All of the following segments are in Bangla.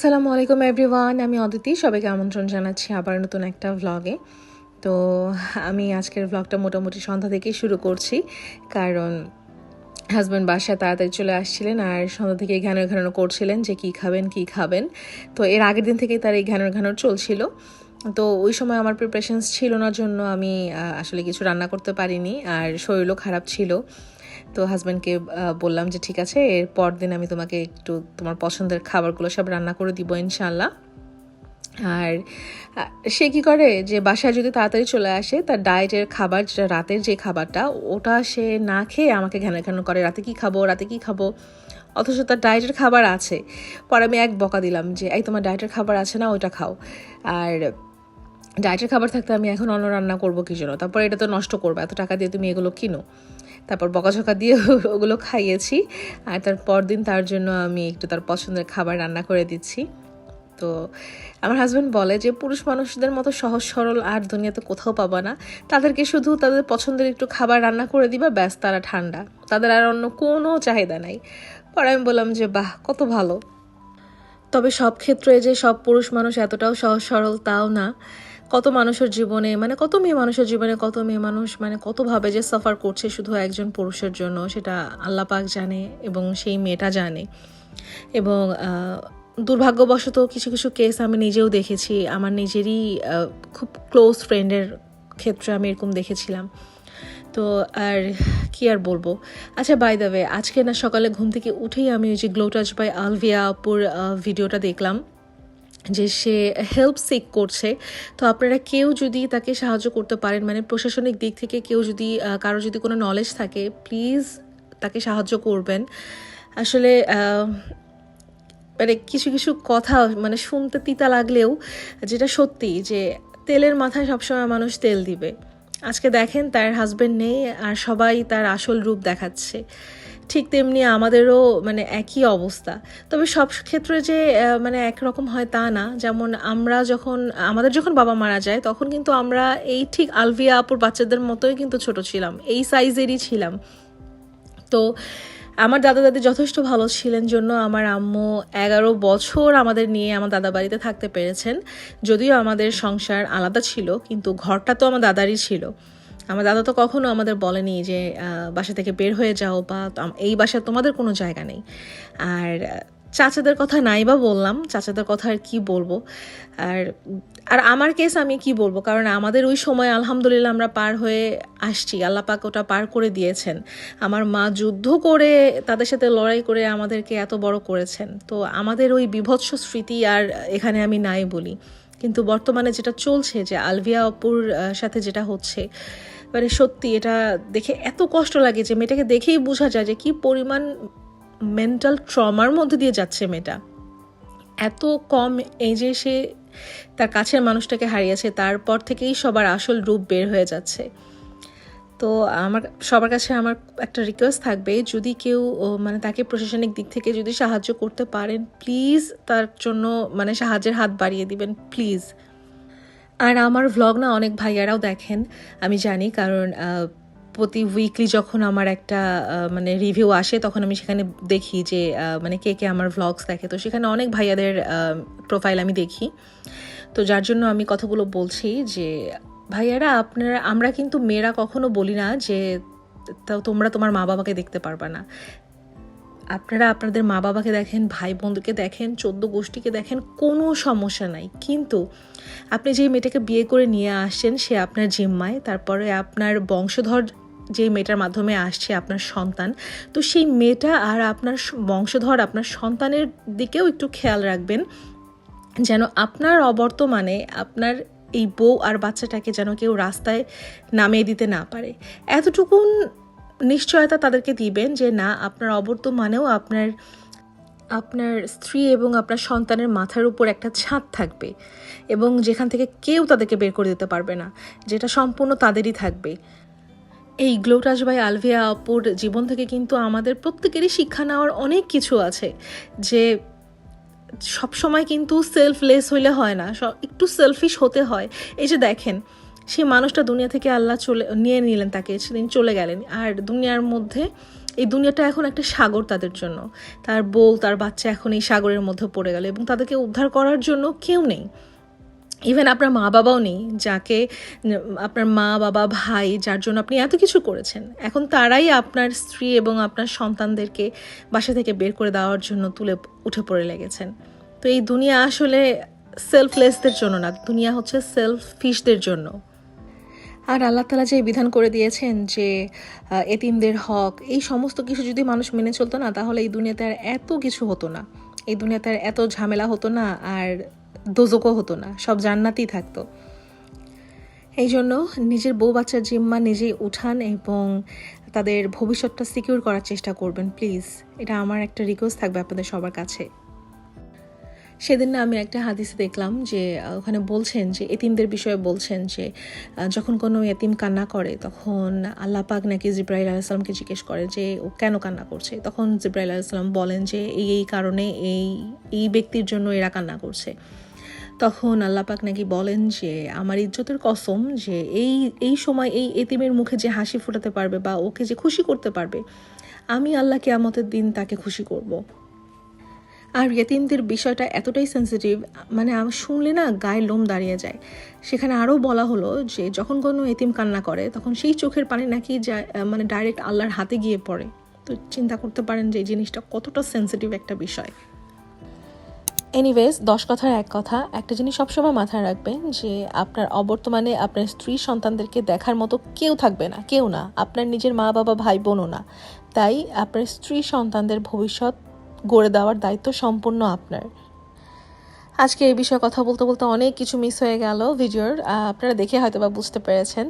আসসালামু আলাইকুম এভরিওয়ান আমি অদিতি, সবাইকে আমন্ত্রণ জানাচ্ছি আবার নতুন একটা ভ্লগে তো, আমি আজকের ভ্লগটা মোটামুটি সন্ধ্যা থেকেই শুরু করছি, কারণ হাজব্যান্ড বাসায় তাড়াতাড়ি চলে আসছিলেন আর সন্ধ্যা থেকে ঘ্যানোর ঘ্যানোর করছিলেন যে কী খাবেন কী খাবেন। তো, এর আগের দিন থেকেই তার এই ঘ্যানোর ঘ্যানোর চলছিল। তো, ওই সময় আমার প্রিপারেশনস ছিল না, জন্য আমি আসলে কিছু রান্না করতে পারিনি, আর শরীরও খারাপ ছিল। তো হাজব্যান্ডকে বললাম যে ঠিক আছে, এর পরদিন আমি তোমাকে একটু তোমার পছন্দের খাবারগুলো সব রান্না করে দিব ইনশাল্লাহ আর সে কি করে যে বাসায় যদি তাড়াতাড়ি চলে আসে, তার ডায়েটের খাবার, যেটা রাতের যে খাবারটা, ওটা সে না খেয়ে আমাকে ঘ্যানো ঘ্যানো করে, রাতে কি খাব? রাতে কি খাব? অথচ তার ডায়েটের খাবার আছে। পরে আমি এক বকা দিলাম যে, এই তোমার ডায়েটের খাবার আছে না, ওইটা খাও। আর ডায়েটের খাবার থাকতে আমি এখন অন্য রান্না করব কি জন্য? তারপর এটা তো নষ্ট করব, এত টাকা দিয়ে তুমি এগুলো কিনো। তারপর বকাঝকা দিয়ে ওগুলো খাইয়েছি। আর তার পরদিন তার জন্য আমি একটু তার পছন্দের খাবার রান্না করে দিচ্ছি। তো আমার হাজব্যান্ড বলে যে, পুরুষ মানুষদের মতো সহজ, সরল আর দুনিয়াতে কোথাও পাবা না। তাদেরকে শুধু তাদের পছন্দের একটু খাবার রান্না করে দিবা, ব্যাস তারা ঠান্ডা। তাদের আর অন্য কোনো চাহিদা নাই। পরে আমি বললাম যে, বাহ, কত ভালো। তবে সব ক্ষেত্রে যে সব পুরুষ মানুষ এতটাও সহজ, সরল তাও না। কত মানুষের জীবনে মানে কত মেয়ে মানুষের জীবনে, কত মেয়ে মানুষ মানে কতভাবে যে সাফার করছে শুধু একজন পুরুষের জন্য, সেটা আল্লাহ পাক জানে এবং সেই মেয়েটা জানে। এবং দুর্ভাগ্যবশত কিছু কিছু কেস আমি নিজেও দেখেছি। আমার নিজেরই খুব ক্লোজ ফ্রেন্ডের ক্ষেত্রে আমি এরকম দেখেছিলাম। তো আর কি আর বলব? আচ্ছা বাই দ্য ওয়ে আজকে না সকালে ঘুম থেকে উঠেই আমি ওই যে গ্লোটাচ বাই আলভিয়া আপুর ভিডিওটা দেখলাম। যে সে হেল্প সিক করছে, তো আপনারা কেউ যদি তাকে সাহায্য করতে পারেন মানে প্রশাসনিক দিক থেকে কেউ যদি কারও যদি কোনো নলেজ থাকে প্লিজ তাকে সাহায্য করবেন। আসলে মানে কিছু কিছু কথা মানে শুনতে তিতা লাগলেও যেটা সত্যি যে তেলের মাথায় সবসময় মানুষ তেল দিবে। আজকে দেখেন তার হাজবেন্ড নেই আর সবাই তার আসল রূপ দেখাচ্ছে। ঠিক তেমনি আমাদেরও মানে একই অবস্থা। তবে সব ক্ষেত্রে যে মানে একরকম হয় তা না। যেমন আমরা যখন, আমাদের যখন বাবা মারা যায়, তখন কিন্তু আমরা এই ঠিক আলভিয়া আপুর বাচ্চাদের মতোই কিন্তু ছোট ছিলাম। এই সাইজেরই ছিলাম। তো আমার দাদা দাদি যথেষ্ট ভালো ছিলেন জন্য আমার আম্মু এগারো বছর আমাদের নিয়ে আমার দাদা বাড়িতে থাকতে পেরেছেন। যদিও আমাদের সংসার আলাদা ছিল, কিন্তু ঘরটা তো আমার দাদারই ছিল। আমার দাদা তো কখনো আমাদের বলেনি যে বাসা থেকে বের হয়ে যাও বা এই বাসায় তোমাদের কোনো জায়গা নেই। আর চাচাদের কথা নাই বা বললাম, চাচাদের কথা আর কি বলব? আর আর আমার কেস আমি কি বলব? কারণ আমাদের ওই সময় আলহামদুলিল্লাহ আমরা পার হয়ে আসছি। আল্লাহ পাক ওটা পার করে দিয়েছেন। আমার মা যুদ্ধ করে তাদের সাথে লড়াই করে আমাদেরকে এত বড় করেছেন। তো আমাদের ওই বিভৎস স্মৃতি আর এখানে আমি নাই বলি। কিন্তু বর্তমানে যেটা চলছে যে, আলভিয়া অপুর সাথে যেটা হচ্ছে মানে সত্যি এটা দেখে এত কষ্ট লাগে যে মেয়েটাকে দেখেই বোঝা যায় যে কি পরিমাণ মেন্টাল ট্রমার মধ্যে দিয়ে যাচ্ছে মেয়েটা। এত কম এজে সে তার কাছের মানুষটাকে হারিয়েছে, তারপর থেকেই সবার আসল রূপ বের হয়ে যাচ্ছে। তো আমার, সবার কাছে আমার একটা রিকোয়েস্ট থাকবে, যদি কেউ মানে তাকে প্রশাসনিক দিক থেকে যদি সাহায্য করতে পারেন প্লিজ তার জন্য মানে সাহায্যের হাত বাড়িয়ে দিবেন প্লিজ আর আমার ভ্লগ না অনেক ভাইয়ারাও দেখেন, আমি জানি, কারণ প্রতি উইকলি যখন আমার একটা মানে রিভিউ আসে, তখন আমি সেখানে দেখি যে মানে কে কে আমার ভ্লগস দেখে। তো সেখানে অনেক ভাইয়াদের প্রোফাইল আমি দেখি। তো যার জন্য আমি কথাগুলো বলছি যে, ভাইয়ারা, আপনারা, আমরা কিন্তু মেয়েরা কখনো বলি না যে তোমরা তোমার মা বাবাকে দেখতে পারবা না। আপনারা আপনাদের মা বাবাকে দেখেন ভাই বোনদেরকে দেখেন, চোদ্দ গোষ্ঠীকে দেখেন, কোনো সমস্যা নাই। কিন্তু আপনি যে মেয়েটাকে বিয়ে করে নিয়ে আসছেন, সে আপনার জিম্মায়, তারপরে আপনার বংশধর যে মেয়েটার মাধ্যমে আসছে, আপনার সন্তান, তো সেই মেয়েটা আর আপনার বংশধর, আপনার সন্তানের দিকেও একটু খেয়াল রাখবেন, যেন আপনার অবর্তমানে আপনার এই বউ আর বাচ্চাটাকে যেন কেউ রাস্তায় নামিয়ে দিতে না পারে। এতটুকুন নিশ্চয়তা তাদেরকে দিবেন যে, না, আপনার অবর্তমানেও আপনার আপনার স্ত্রী এবং আপনার সন্তানের মাথার উপর একটা ছাদ থাকবে এবং যেখান থেকে কেউ তাদেরকে বের করে দিতে পারবে না, যেটা সম্পূর্ণ তাদেরই থাকবে। এই গ্লোটাস বাই আলভিয়া আপুর জীবন থেকে কিন্তু আমাদের প্রত্যেকেরই শিক্ষা নেওয়ার অনেক কিছু আছে যে সব সময় কিন্তু সেলফলেস হইলে হয় না একটু সেলফিশ হতে হয়। এই যে দেখেন সেই মানুষটা দুনিয়া থেকে আল্লাহ চলে, নিয়ে নিলেন তাকে, সেদিন চলে গেলেন। আর দুনিয়ার মধ্যে, এই দুনিয়াটা এখন একটা সাগর তাদের জন্য। তার বউ, তার বাচ্চা এখন এই সাগরের মধ্যে পড়ে গেল এবং তাদেরকে উদ্ধার করার জন্য কেউ নেই। ইভেন আপনার মা বাবাও নেই, যাকে, আপনার মা, বাবা, ভাই, যার জন্য আপনি এত কিছু করেছেন। এখন তারাই আপনার স্ত্রী এবং আপনার সন্তানদেরকে বাসা থেকে বের করে দেওয়ার জন্য তুলে উঠে পড়ে লেগেছেন। তো এই দুনিয়া আসলে সেলফলেসদের জন্য না, দুনিয়া হচ্ছে সেলফ ফিশদের জন্য। আর আল্লাহ তালা যে বিধান করে দিয়েছেন যে এতিমদের হক, এই সমস্ত কিছু যদি মানুষ মেনে চলতো না, তাহলে এই দুনিয়াতে আর এত কিছু হতো না। এই দুনিয়াতে আর এত ঝামেলা হতো না, আর দোজকও হতো না, সব জান্নাতেই থাকতো। এই জন্য নিজের বউ বাচ্চার জিম্মা নিজেই উঠান এবং তাদের ভবিষ্যৎটা সিকিউর করার চেষ্টা করবেন প্লিজ এটা আমার একটা রিকোয়েস্ট থাকবে আপনাদের সবার কাছে। সেদিন না আমি একটা হাদিসে দেখলাম যে ওখানে বলছেন যে, এতিমদের বিষয়ে বলছেন যে যখন কোনো এতিম কান্না করে, তখন আল্লাহ পাক নাকি জিব্রাইল আলাইসালামকে জিজ্ঞেস করে যে, ও কেন কান্না করছে তখন জিব্রাইল আলাইসালাম বলেন যে, এই এই কারণে এই এই ব্যক্তির জন্য এরা কান্না করছে তখন আল্লাপাক নাকি বলেন যে, আমার ইজ্জতের কসম যে, এই এই সময় এই এতিমের মুখে যে হাসি ফোটাতে পারবে বা ওকে যে খুশি করতে পারবে, আমি আল্লাহ কেয়ামতের দিন তাকে খুশি করব। আর ইয়েতিমদের বিষয়টা এতটাই সেন্সিটিভ মানে শুনলে না গায়ে লোম দাঁড়িয়ে যায়। সেখানে আরও বলা হলো যে, যখন কোনো এতিম কান্না করে, তখন সেই চোখের পানি নাকি মানে ডাইরেক্ট আল্লাহর হাতে গিয়ে পড়ে। তো চিন্তা করতে পারেন যে, এই জিনিসটা কতটা সেন্সিটিভ একটা বিষয়। এনিওয়েজ দশ কথার এক কথা। একটা জিনিস সবসময় মাথায় রাখবেন যে, আপনার অবর্তমানে আপনার স্ত্রী সন্তানদেরকে দেখার মতো কেউ থাকবে না, কেউ না। আপনার নিজের মা বাবা ভাই বোনও না। তাই আপনার স্ত্রী সন্তানদের ভবিষ্যৎ গড়ে দেওয়ার দায়িত্ব সম্পূর্ণ আপনার। আজকে এই বিষয়ে কথা বলতে বলতে অনেক কিছু মিস হয়ে গেল ভিডিওর। আপনারা দেখে হয়তো বা বুঝতে পেরেছেন।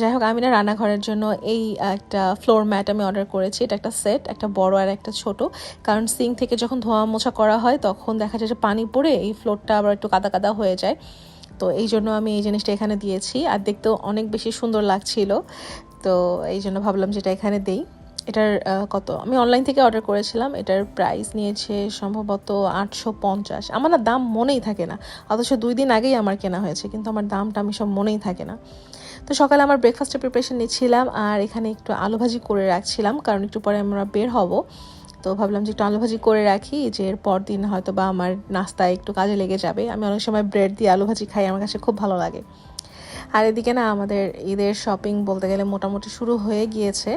যাই হোক আমি না রান্নাঘরের জন্য এই একটা ফ্লোর ম্যাট আমি অর্ডার করেছি। এটা একটা সেট একটা বড় আর একটা ছোট। কারণ সিং থেকে যখন ধোয়া মোছা করা হয়, তখন দেখা যায় যে পানি পড়ে এই ফ্লোরটা আবার একটু কাদা কাদা হয়ে যায়। তো এই জন্য আমি এই জিনিসটা এখানে দিয়েছি। আর দেখতেও অনেক বেশি সুন্দর লাগছিল। তো এই জন্য ভাবলাম যেটা এখানে দেই। এটার কত? আমি অনলাইন থেকে অর্ডার করেছিলাম, এটার প্রাইস নিয়েছে সম্ভবত আটশো পঞ্চাশ। আমার না দাম মনেই থাকে না, অথচ দুই দিন আগেই আমার কেনা হয়েছে, কিন্তু আমার দামটা আমি সব মনেই থাকে না। তো সকালে আমার ব্রেকফাস্টের প্রিপারেশন নিচ্ছিলাম, আর এখানে একটু আলু ভাজি করে রাখছিলাম, কারণ একটু পরে আমরা বের হব। তো ভাবলাম যে একটু আলু ভাজি করে রাখি, যে এর পর দিন হয়তো বা আমার নাস্তায় একটু কাজে লেগে যাবে। আমি অনেক সময় ব্রেড দিয়ে আলু ভাজি খাই, আমার কাছে খুব ভালো লাগে। আর এদিকে না আমাদের ঈদের শপিং বলতে গেলে মোটামুটি শুরু হয়ে গিয়েছে।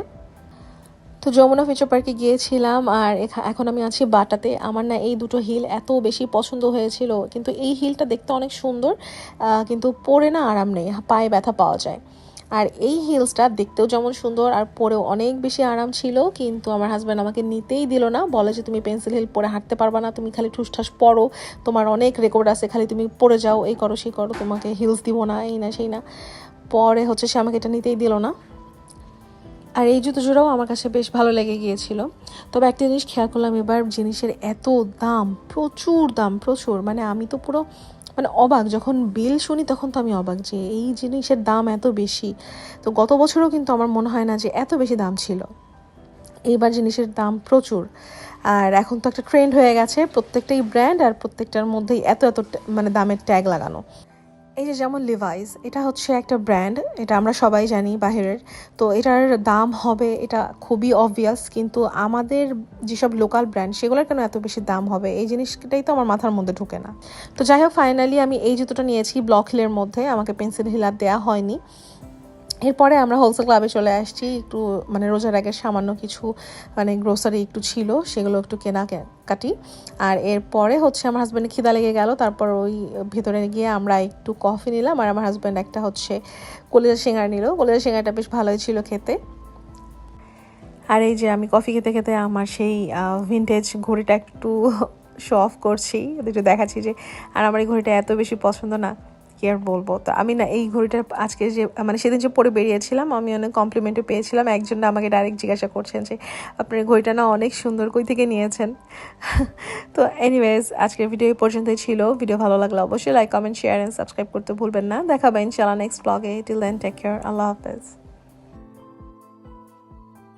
তো যমুনা ফিচার পার্কে গিয়েছিলাম আর এখন আমি আছি বাটাতে। আমার না এই দুটো হিল এত বেশি পছন্দ হয়েছিল। কিন্তু এই হিলটা দেখতে অনেক সুন্দর কিন্তু পরে না আরাম নেই, পায়ে ব্যথা পাওয়া যায়। আর এই হিলসটা দেখতেও যেমন সুন্দর আর পরেও অনেক বেশি আরাম ছিল, কিন্তু আমার হাজব্যান্ড আমাকে নিতেই দিল না। বলে যে, তুমি পেন্সিল হিল পরে হাঁটতে পারবা না, তুমি খালি ঠুসঠাস পড়ো তোমার অনেক রেকর্ড আছে, খালি তুমি পড়ে যাও, এই করো, সেই করো, তোমাকে হিলস দিব না, এই না, সেই না। পরে হচ্ছে সে আমাকে এটা নিতেই দিল না। আর এই জুতো জোড়াও আমার কাছে বেশ ভালো লেগে গিয়েছিল। তবে একটা জিনিস খেয়াল করলাম এবার, জিনিসের এত দাম, প্রচুর দাম, প্রচুর। মানে আমি তো পুরো মানে অবাক, যখন বিল শুনি তখন তো আমি অবাক যে এই জিনিসের দাম এত বেশি। তো গত বছরও কিন্তু আমার মনে হয় না যে এত বেশি দাম ছিল। এইবার জিনিসের দাম প্রচুর। আর এখন তো একটা ট্রেন্ড হয়ে গেছে, প্রত্যেকটাই ব্র্যান্ড আর প্রত্যেকটার মধ্যেই এত এত মানে দামের ট্যাগ লাগানো। এই যে যেমন লিভাইস এটা হচ্ছে একটা ব্র্যান্ড এটা আমরা সবাই জানি বাহিরের। তো এটার দাম হবে, এটা খুবই অবভিয়াস কিন্তু আমাদের যেসব লোকাল ব্র্যান্ড সেগুলোর কেন এত বেশি দাম হবে? এই জিনিসটাই তো আমার মাথার মধ্যে ঢুকে না। তো যাই হোক ফাইনালি আমি এই জুতোটা নিয়েছি ব্লক হিলের মধ্যে, আমাকে পেন্সিল হিলার দেওয়া হয়নি। এরপরে আমরা হোলসেল ক্লাবে চলে আসছি। একটু মানে রোজার আগে সামান্য কিছু মানে গ্রোসারি একটু ছিল, সেগুলো একটু কেনা কাটি। আর এরপরে হচ্ছে আমার হাজব্যান্ডের খিদা লেগে গেল, তারপর ওই ভেতরে গিয়ে আমরা একটু কফি নিলাম, আর আমার হাজব্যান্ড একটা হচ্ছে কলেজের সিঙ্গার নিল। কলেজের সিঙ্গারটা বেশ ভালোই ছিল খেতে। আর এই যে আমি কফি খেতে খেতে আমার সেই ভিনটেজ ঘড়িটা একটু শো অফ করছি। একটু দেখাচ্ছি যে, আর আমার এই ঘড়িটা এত বেশি পছন্দ না। কি আর বলব? তো আমি না এই ঘড়িটা আজকে যে মানে সেদিন যে পরে বেরিয়েছিলাম, আমি অনেক কমপ্লিমেন্টও পেয়েছিলাম। একজন আমাকে ডাইরেক্ট জিজ্ঞাসা করছেন যে, আপনার ঘড়িটা না অনেক সুন্দর, কই থেকে নিয়েছেন? তো এনিওয়েজ আজকের ভিডিও এই পর্যন্তই ছিল। ভিডিও ভালো লাগলে অবশ্যই like comment share and subscribe করতে ভুলবেন না। দেখাবেন চালা নেক্সট ব্লগে টিল দেন টেক কেয়ার আল্লাহ হাফেজ।